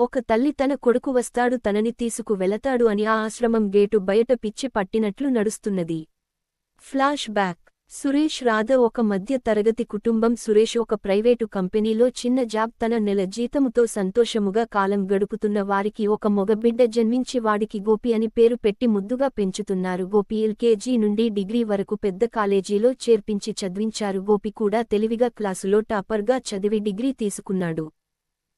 ఒక తల్లి తన కొడుకు వస్తాడు తనని తీసుకు వెళతాడు అని ఆ ఆశ్రమం గేటు బయట పిచ్చి పట్టినట్లు నడుస్తున్నది. Flash back. సురేష్ రాధ ఒక మధ్య తరగతి కుటుంబం సురేష్ ఒక ప్రైవేటు కంపెనీలో చిన్న జాబ్ తన నెల జీతముతో సంతోషముగా కాలం గడుపుతున్న వారికి ఒక మొగబిడ్డ జన్మించి వాడికి గోపి అని పేరు పెట్టి ముద్దుగా పెంచుతున్నారు. గోపి ఎల్కేజీ నుండి డిగ్రీ వరకు పెద్ద కాలేజీలో చేర్పించి చదివించారు. గోపి కూడా తెలివిగా క్లాసులో టాపర్గా చదివి డిగ్రీ తీసుకున్నాడు.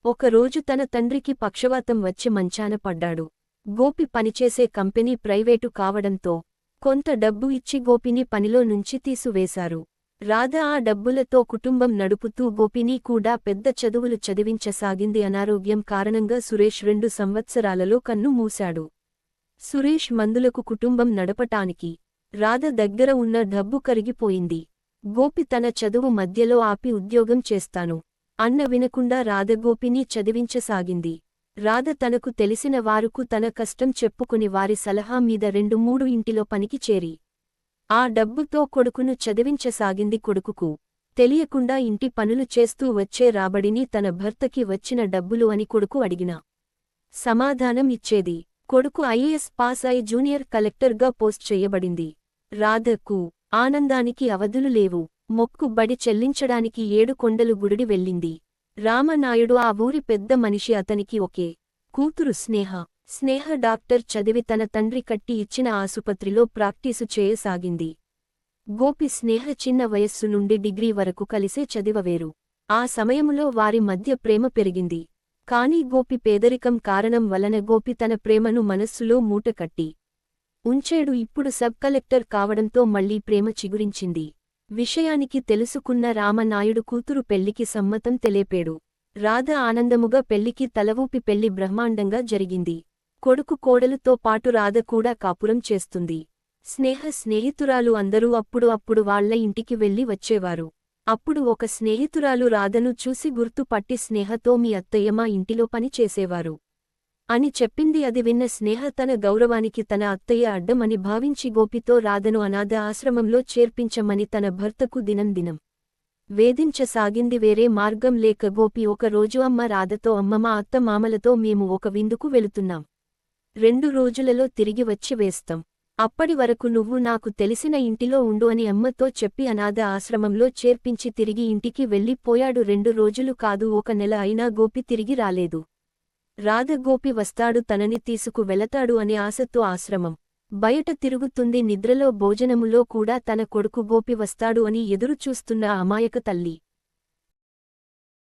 ఒకరోజు తన తండ్రికి పక్షవాతం వచ్చి మంచాన పడ్డాడు. గోపి పనిచేసే కంపెనీ ప్రైవేటు కావడంతో కొంత డబ్బు ఇచ్చి గోపిని పనిలో నుంచి తీసివేశారు. రాధ ఆ డబ్బులతో కుటుంబం నడుపుతూ గోపిని కూడా పెద్ద చదువులు చదివించసాగింది అనారోగ్యం కారణంగా సురేష్ రెండు సంవత్సరాలలో కన్ను మూశాడు. సురేష్ మందులకు కుటుంబం నడపటానికి రాధ దగ్గర ఉన్న డబ్బు కరిగిపోయింది. గోపి తన చదువు మధ్యలో ఆపి ఉద్యోగం చేస్తాను. అన్న వినకుండా రాధగోపిని చదివించసాగింది. రాధ తనకు తెలిసిన వారుకు తన కష్టం చెప్పుకుని వారి సలహా మీద రెండు మూడు ఇంటిలో పనికి చేరి. ఆ డబ్బుతో కొడుకును చదివించసాగింది కొడుకుకు. తెలియకుండా ఇంటి పనులు చేస్తూ వచ్చే రాబడిని తన భర్తకి వచ్చిన డబ్బులు అని కొడుకు అడిగినా. సమాధానం ఇచ్చేది. కొడుకు ఐఏఎస్ పాస్ అయి జూనియర్ కలెక్టర్గా పోస్ట్ చేయబడింది. రాధకు ఆనందానికి అవధులు లేవు. మొక్కుబడి చెల్లించడానికి ఏడు కొండలు గుడిడి వెళ్ళింది. రామనాయుడు ఆ ఊరి పెద్ద మనిషి అతనికి ఒకే కూతురు స్నేహ. స్నేహ డాక్టర్ చదివి తన తండ్రి కట్టి ఇచ్చిన ఆసుపత్రిలో ప్రాక్టీసు చేయసాగింది. గోపి స్నేహ చిన్న వయస్సు నుండి డిగ్రీ వరకు కలిసే చదివవేరు. ఆ సమయములో వారి మధ్య ప్రేమ పెరిగింది. కాని గోపి పేదరికం కారణం వలన గోపి తన ప్రేమను మనస్సులో మూటకట్టి. ఉంచేడు ఇప్పుడు సబ్ కలెక్టర్ కావడంతో మళ్ళీ ప్రేమ చిగురించింది. విషయానికి తెలుసుకున్న రామనాయుడు కూతురు పెళ్ళికి సమ్మతం తెలిపేడు రాధ ఆనందముగా పెళ్ళికి తలవూపి పెళ్ళి బ్రహ్మాండంగా జరిగింది. కొడుకు కోడలుతో పాటు రాధ కూడా కాపురం చేస్తుంది. స్నేహ స్నేహితురాలు అందరూ అప్పుడు అప్పుడు వాళ్ళ ఇంటికి వెళ్ళి వచ్చేవారు. అప్పుడు ఒక స్నేహితురాలు రాధను చూసి గుర్తుపట్టి స్నేహతో మీ అత్తయ్య మా ఇంటిలో పని చేసేవారు. అని చెప్పింది అది విన్న స్నేహ తన గౌరవానికి తన అత్తయ్య అడ్డమని భావించి గోపితో రాధను అనాథ ఆశ్రమంలో చేర్పించమని తన భర్తకు దినం దినం వేధించసాగింది వేరే మార్గం లేక గోపి ఒక రోజు అమ్మ రాధతో అమ్మమ్మ అత్త మామలతో మేము ఒక విందుకు వెళుతున్నాం. రెండు రోజులలో తిరిగి వచ్చి వేస్తాం. అప్పటి వరకు నువ్వు నాకు తెలిసిన ఇంటిలో ఉండు అని అమ్మతో చెప్పి అనాథ ఆశ్రమంలో చేర్పించి తిరిగి ఇంటికి వెళ్ళిపోయాడు. రెండు రోజులు కాదు ఒక నెల అయినా గోపి తిరిగి రాలేదు. రాధగోపి వస్తాడు తనని తీసుకు వెళతాడు అనే ఆశతో ఆశ్రమం. బయట తిరుగుతుంది నిద్రలో భోజనములో కూడా తన కొడుకు గోపి వస్తాడు అని ఎదురుచూస్తున్న అమాయక తల్లి.